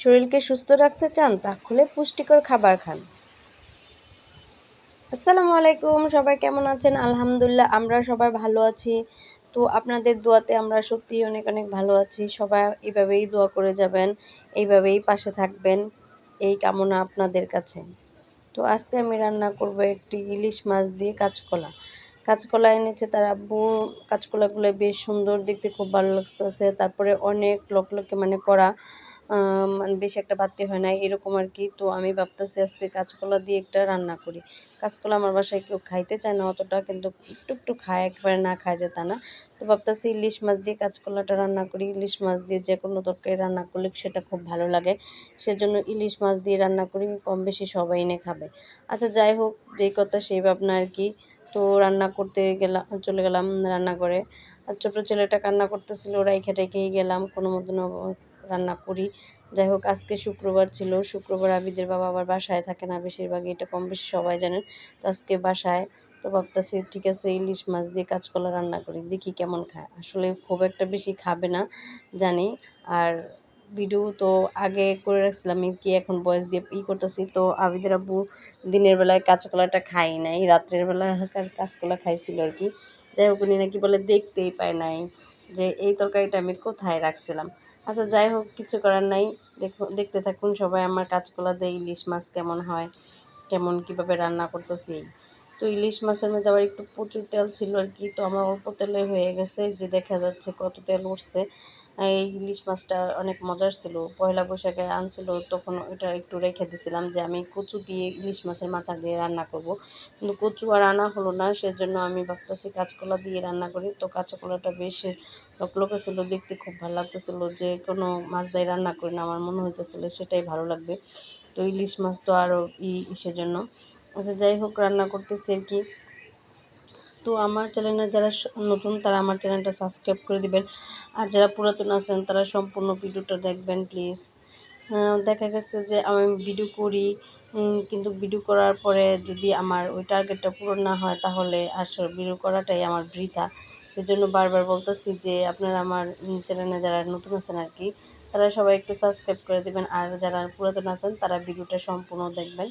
শরীরকে সুস্থ রাখতে চান, তাহলে পুষ্টিকর খাবার খান। আসসালামু আলাইকুম, সবাই কেমন আছেন? আলহামদুলিল্লাহ, আমরা সবাই ভালো আছি। তো আপনাদের দোয়াতে আমরা সত্যি অনেক অনেক ভালো আছি। সবাই এইভাবেই দোয়া করে যাবেন, এইভাবেই পাশে থাকবেন। এই কামনা আপনাদের কাছে। তো আজকে আমি রান্না করব একটি ইলিশ মাছ দিয়ে কাঁচকলা। কাঁচকলা এনেছে তার আব্বু। কাঁচকলাগুলো বেশ সুন্দর, দেখতে খুব ভালো লাগতেছে। তারপরে অনেক লোক লোকে মানে করা মানে বেশি একটা বাড়তি হয় না, এরকম আর কি। তো আমি ভাবতেছি আজকে কাঁচকলা দিয়ে একটা রান্না করি। কাঁচকলা আমার বাসায় কেউ খাইতে চায় না অতটা, কিন্তু একটু একটু খায়, একবারে না খায় যে তা না। তো ভাবতেছি ইলিশ মাছ দিয়ে কাঁচকলাটা রান্না করি। ইলিশ মাছ দিয়ে যে কোনো তরকারি রান্না করলে সেটা খুব ভালো লাগে। সেজন্য ইলিশ মাছ দিয়ে রান্না করি, কম বেশি সবাই এনে খাবে। আচ্ছা যাই হোক, যেই কথা সেই ভাবনা আর কি। তো রান্না করতে গেলাম চলে গেলাম রান্না করে আর ছোটো ছেলেটা কান্না করতেছিল রাইখে টেকেই গেলাম, কোনো মতন রান্না করি। যাই হোক, আজকে শুক্রবার ছিল। শুক্রবার আবিদের বাবা আবার বাসায় থাকে না, বেশিরভাগই এটা কম বেশি সবাই জানেন। তো আজকে বাসায়, তো ভাবতেছি, ঠিক আছে, ইলিশ মাছ দিয়ে কাঁচকলা রান্না করি, দেখি কেমন খায়। আসলে খুব একটা বেশি খাবে না, জানি। আর ভিডিও তো আগে করে রাখছিলাম কি এখন বয়স দিয়ে ই করতেছি, তো আবিদের আব্বু দিনের বেলায় কাঁচকলাটা খাই নাই, রাত্রের বেলায় কাঁচকলা খাইছিল আর কি। যাই হোক, উনি নাকি বলে দেখতেই পায় নাই যে, এই তরকারিটা আমি কোথায় রাখছিলাম? আচ্ছা যাই হোক, কিছু করার নাই। দেখো, দেখতে থাকুন সবাই আমার কাঁচকলা দিয়ে ইলিশ মাছ কেমন হয়, কেমন কীভাবে রান্না করতেছি। তো ইলিশ মাছের মধ্যে আবার একটু প্রচুর তেল ছিল আর কি, তো আমার অল্প তেলে হয়ে গেছে যে দেখা যাচ্ছে কত তেল উঠছে। এই ইলিশ মাছটা অনেক মজার ছিল। পয়লা বৈশাখে আনছিল, তখন ওটা একটু রেখে দিয়েছিলাম যে আমি কচু দিয়ে ইলিশ মাছের মাথা দিয়ে রান্না করব। কিন্তু কচু আর আনা হলো না, সেজন্য আমি ভাবতেছি কাঁচকলা দিয়ে রান্না করি। তো কাঁচকলাটা বেশ লোক ছিল, দেখতে খুব ভালো লাগতেছিল। যে কোনো মাছ দিয়ে রান্না করি না, আমার মনে হইতেছিল সেটাই ভালো লাগবে। তো ইলিশ মাছ তো আরও ই, সেজন্য। আচ্ছা যাই হোক, রান্না করতেছি আর কি। তো আমার চ্যানেলে যারা নতুন, তারা আমার চ্যানেলটা সাবস্ক্রাইব করে দিবেন। আর যারা পুরাতন আছেন, তারা সম্পূর্ণ ভিডিওটা দেখবেন প্লিজ দেখা গেছে যে আমি ভিডিও করি কিন্তু ভিডিও করার পরে যদি আমার ওই টার্গেটটা পূরণ না হয়, তাহলে আসলে ভিডিও করাটাই আমার বৃথা। সেজন্য বারবার বলতেছি যে আপনারা আমার চ্যানেলে যারা নতুন আছেন আর কি, তারা সবাই একটু সাবস্ক্রাইব করে দেবেন। আর যারা পুরাতন আছেন, তারা ভিডিওটা সম্পূর্ণ দেখবেন।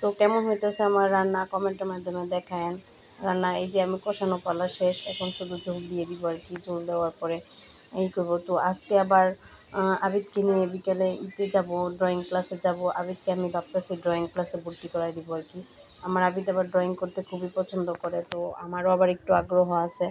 তো কেমন হইতেছে আমার রান্না? কমেন্টের মাধ্যমে দেখায়েন। রান্না, এই যে আমি কষানো পালা শেষ, এখন শুধু ঝোল দিয়ে দিব আর কি, ঝোল দেওয়ার পরে এই করব। তো আজকে আবার আবিদকে নিয়ে বিকেলে ইতে যাব ড্রয়িং ক্লাসে যাব। আবিদকে আমি ভাবতেছি ড্রয়িং ক্লাসে ভর্তি করাই দিব আর কি। আমার আবিদ আবার ড্রয়িং করতে খুবই পছন্দ করে, তো আমারও আবার একটু আগ্রহ আছে।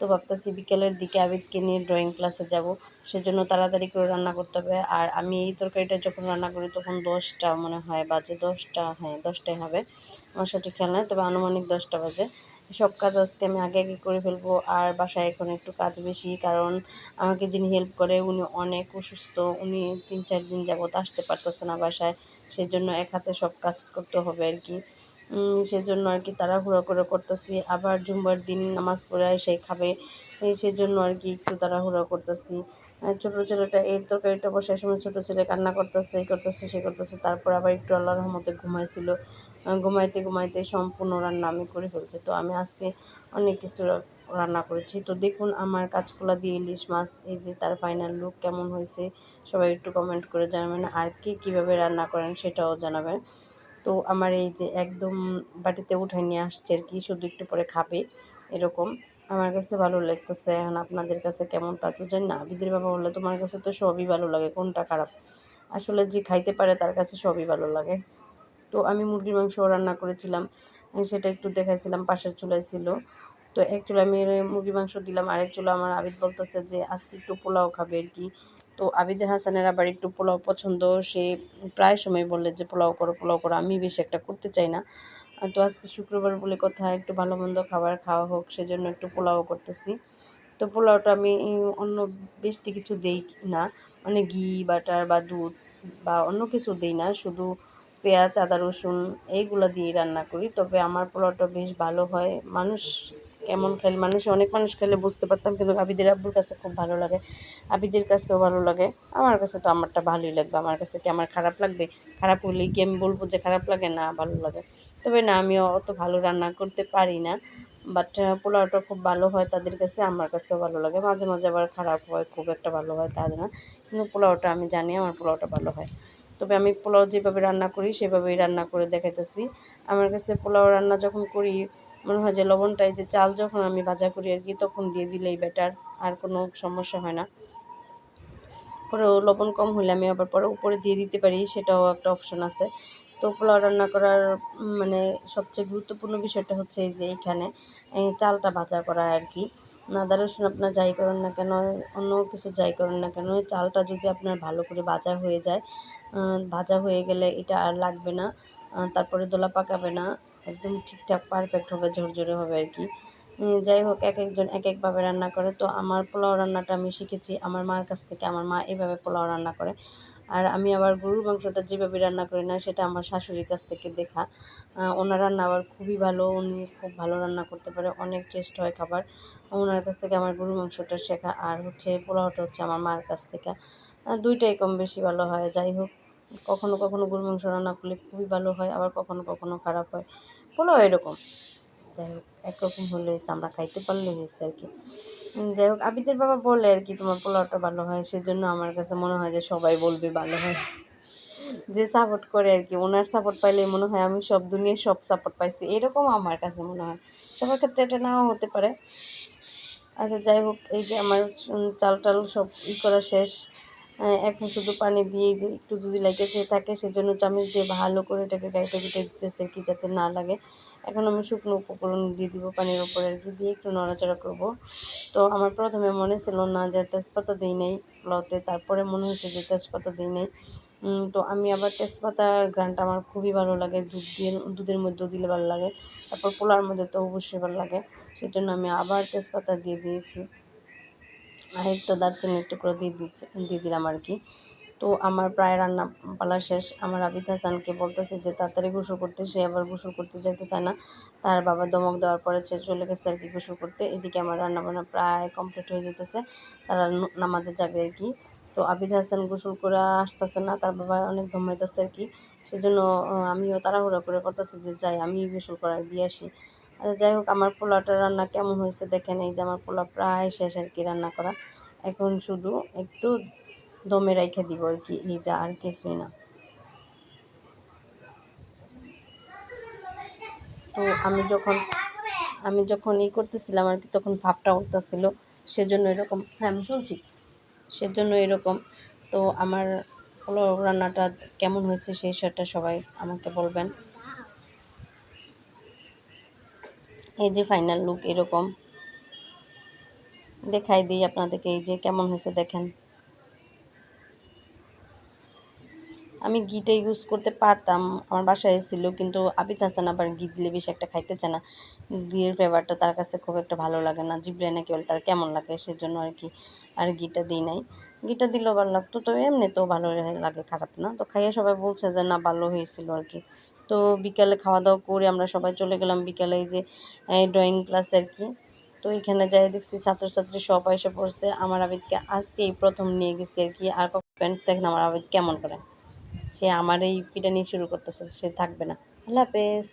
তো ভাবতেছি বিকেলের দিকে আবিদকে নিয়ে ড্রয়িং ক্লাসে যাব। সেজন্য তাড়াতাড়ি করে রান্না করতে হবে। আর আমি এই তরকারিটা যখন রান্না করি তখন দশটা মনে হয় বাজে, দশটা হ্যাঁ দশটাই হবে আমার সঠিক খেয়াল নয় তবে আনুমানিক দশটা বাজে। সব কাজ আজকে আমি আগে আগে করে ফেলব আর বাসায় এখন একটু কাজ বেশি, কারণ আমাকে যিনি হেল্প করে উনি অনেক অসুস্থ, উনি তিন চার দিন যাবত আসতে পারতেছে না বাসায়। সেজন্য এক হাতে সব কাজ করতে হবে আর কি। সেজন্য আর কি তাড়াহুড়ো করে করতেছি। আবার জুম্বার দিন নামাজ পড়ে এসে খাবে সেজন্য আর কি একটু তাড়াহুড়ো করতেছি। ছোটো ছেলেটা এই তরকারিটা বসার সময় ছোটো ছেলে কান্না করতেছে, এই করতেছে, সে করতেছে। তারপর আবার একটু আল্লাহ রহমতে ঘুমাইছিল। ঘুমাইতে ঘুমাইতে সম্পূর্ণ রান্না আমি করে ফেলছি। তো আমি আজকে অনেক কিছু রান্না করেছি। তো দেখুন আমার কাঁচকলা দিয়ে ইলিশ মাছ, এই যে তার ফাইনাল লুক কেমন হয়েছে, সবাই একটু কমেন্ট করে জানাবেন। আর কে কীভাবে রান্না করেন সেটাও জানাবেন। তো আমার এই যে একদম বাটিতে উঠাই নিয়ে আসছে আর কি, শুধু একটু পরে খাবে, এরকম। আমার কাছে ভালো লাগতেছে। এখন আপনাদের কাছে কেমন তা তো জানি না। বিদের বাবা বললে, তোমার কাছে তো সবই ভালো লাগে, কোনটা খারাপ? আসলে যে খাইতে পারে তার কাছে সবই ভালো লাগে। তো আমি মুরগির মাংস রান্না করেছিলাম সেটা একটু দেখাইছিলাম, পাশের চুলায় ছিল। তো এক আমি মুরগির মাংস দিলাম, আরেক চুলা আমার আবিদ বলতেছে যে, আজকে একটু পোলাও খাবে আর কি। তো আবিদের হাসানের আবার একটু পোলাও পছন্দ, সে প্রায় সময় বললে যে, পোলাও করো পোলাও করো। আমি বেশি একটা করতে চাই না। তো আজকে শুক্রবার বলে কথা, একটু ভালো মন্দ খাবার খাওয়া হোক, সেজন্য একটু পোলাও করতেছি। তো পোলাওটা আমি অন্য বেশি কিছু দেই না। মানে ঘি, বাটার বা দুধ বা অন্য কিছু দিই না। শুধু পেঁয়াজ, আদা, রসুন, এইগুলো দিয়ে রান্না করি। তবে আমার পোলাওটা বেশ ভালো হয়। মানুষ কেমন খেলে, মানুষ, অনেক মানুষ খেলে বুঝতে পারতাম, কিন্তু আবিদের আব্বুর কাছে খুব ভালো লাগে। আবিদের কাছেও ভালো লাগে। আমার কাছে তো আমারটা ভালোই লাগবে। আমার কাছে কি আমার খারাপ লাগবে? খারাপ হলেই কি আমি বলব যে খারাপ লাগে? না, ভালো লাগে। তবে না, আমিও অত ভালো রান্না করতে পারি না। বাট পোলাওটা খুব ভালো হয় তাদের কাছে, আমার কাছেও ভালো লাগে। মাঝে মাঝে আবার খারাপ হয়, খুব একটা ভালো হয় তা না। কিন্তু পোলাওটা আমি জানি আমার পোলাওটা ভালো হয়। তবে আমি পোলাও যেভাবে রান্না করি, সেভাবেই রান্না করে দেখাইতেছি। আমার কাছে পোলাও রান্না যখন করি মনে হয় যে লবণটাই যে চাল যখন আমি ভাজা করি আর কি, তখন দিয়ে দিলেই বেটার আর কোনো সমস্যা হয় না। পরে লবণ কম হলে আমি আবার পরে উপরে দিয়ে দিতে পারি, সেটাও একটা অপশন আছে। তো পোলাও রান্না করার মানে সবচেয়ে গুরুত্বপূর্ণ বিষয়টা হচ্ছে এই যে এইখানে চালটা ভাজা করা আর কি। আদা, রসুন আপনার যাই করেন না কেন, অন্য কিছু যাই করেন না কেন চালটা যদি আপনার ভালো করে ভাজা হয়ে যায় ভাজা হয়ে গেলে এটা আর লাগবে না তারপরে দোলা পাকাবে না একদম ঠিকঠাক পারফেক্ট হবে, ঝরঝরে হবে আর কি। যাই হোক, এক একজন এক একভাবে রান্না করে। তো আমার পোলাও রান্নাটা আমি শিখেছি, আমার মার কাছ থেকে আমার মা এভাবে পোলাও রান্না করে। আর আমি আবার গরুর মাংসটা যেভাবে রান্না করি না, সেটা আমার শাশুড়ির কাছ থেকে দেখা। ওনার রান্না আবার খুবই ভালো, উনি খুব ভালো রান্না করতে পারে, অনেক টেস্ট হয় খাবার। ওনার কাছ থেকে আমার গরুর মাংসটা শেখা, আর হচ্ছে পোলাওটা হচ্ছে আমার মার কাছ থেকে। দুইটাই কম বেশি ভালো হয়, যাই হোক। কখনো কখনো গরুর মাংস রান্না করলে খুবই ভালো হয়, আবার কখনো কখনো খারাপ হয়। পোলাও এরকম। যাই হোক, একরকম হলে হয়েছে, আমরা খাইতে পারলে হয়েছে আর কি। যাই হোক, আবিদের বাবা বলে আর কি, তোমার পোলাওটা ভালো হয়? সেজন্য আমার কাছে মনে হয় যে সবাই বলবে ভালো হয়। যে সাপোর্ট করে আর কি, ওনার সাপোর্ট পাইলে মনে হয় আমি সব দুনিয়ায় সব সাপোর্ট পাইছি। এরকম আমার কাছে মনে হয়। সবার ক্ষেত্রে এটা নাও হতে পারে। আচ্ছা যাই হোক, এই যে আমার চাল টাল সব ই করা শেষ। এখন শুধু পানি দিয়ে যে একটু যদি লেগেছে থাকে, সেজন্য চামচ দিয়ে ভালো করে এটাকে গাইতে গুটে দিতেছে কি যাতে না লাগে। এখন আমি শুকনো উপকরণ দিয়ে দিব পানির উপরে আর কি, দিয়ে একটু নড়াচড়া করব। তো আমার প্রথমে মনে ছিল না যে তেজপাতা দিই নাই লতে তারপরে মনে হয়েছে যে তেজপাতা দিই নাই। তো আমি আবার তেজপাতার গ্রানটা আমার খুবই ভালো লাগে, দুধ দিয়ে, দুধের মধ্যেও দিলে ভালো লাগে। তারপর পোলার মধ্যে তো অবশ্যই ভালো লাগে। সেজন্য আমি আবার তেজপাতা দিয়ে দিয়েছি। একটু দারচিনি একটু করে দিয়ে দিচ্ছে, দিয়ে দিলাম আর কি। তো আমার প্রায় রান্না পালা শেষ। আমার আবিদ হাসানকে বলতেছে যে, তাড়াতাড়ি গোসল করতে, সে আবার গোসল করতে যেতে চায় না। তার বাবা দমক দেওয়ার পরে সে চলে গেছে আর কি গোসল করতে। এদিকে আমার রান্না বান্না প্রায় কমপ্লিট হয়ে যেতেছে তারা নামাজে যাবে আর কি। তো আবিদ হাসান গোসল করে আসতেছে না, তার বাবা অনেক ধমাইতেছে আর কি। সেজন্য আমিও তাড়াহুড়া করে করতেছি যে, যাই আমি গোসল করার দিয়ে আসি। আচ্ছা যাই হোক, আমার পোলাটা রান্না কেমন হয়েছে দেখেন। এই যে আমার পোলা প্রায় শেষ আর কি রান্না করা। এখন শুধু একটু দমে রেখে দিব আর কি, এই যা আর কিছুই না। তো আমি যখন আমি যখন ই করতেছিলাম আর কি, তখন ভাবটা উঠতেছিল, সেজন্য এরকম হ্যাঁ আমি শুনছি, সেজন্য এরকম। তো আমার হলো রান্নাটা কেমন হয়েছে সেই সেটা সবাই আমাকে বলবেন। এই যে ফাইনাল লুক এরকম। দেখাই দিই আপনাদেরকে এই যে কেমন হয়েছে দেখেন। আমি ঘিটা ইউজ করতে পারতাম, আমার বাসায় এসেছিল, কিন্তু আবিদ হাসান আবার ঘি দিলে বেশি একটা খাইতে চায় না। ঘিয়ের ফ্লেভারটা তার কাছে খুব একটা ভালো লাগে না জিবরে নাকি বলে তার কেমন লাগে সেজন্য আর কি, আর ঘিটা দিই নাই। ঘিটা দিলেও ভালো লাগতো, তো এমনিতেও ভালো লাগে, খারাপ না। তো খাইয়ে সবাই বলছে যে না, ভালো হয়েছিল আর কি। তো বিকালে খাওয়া দাওয়া করে আমরা সবাই চলে গেলাম বিকালে এই যে ড্রয়িং ক্লাস আর কি। তো এখানে যাই দেখছি ছাত্রছাত্রী সব এসে পড়ছে। আমার আবিদকে আজকে এই প্রথম নিয়ে গেছি আর কি। আর প্যান্ট দেখেন আমার আবিদ কেমন করে। সে আমার এই পিটানি শুরু করতেছে, সে থাকবে না। আল্লাহ হাফেজ।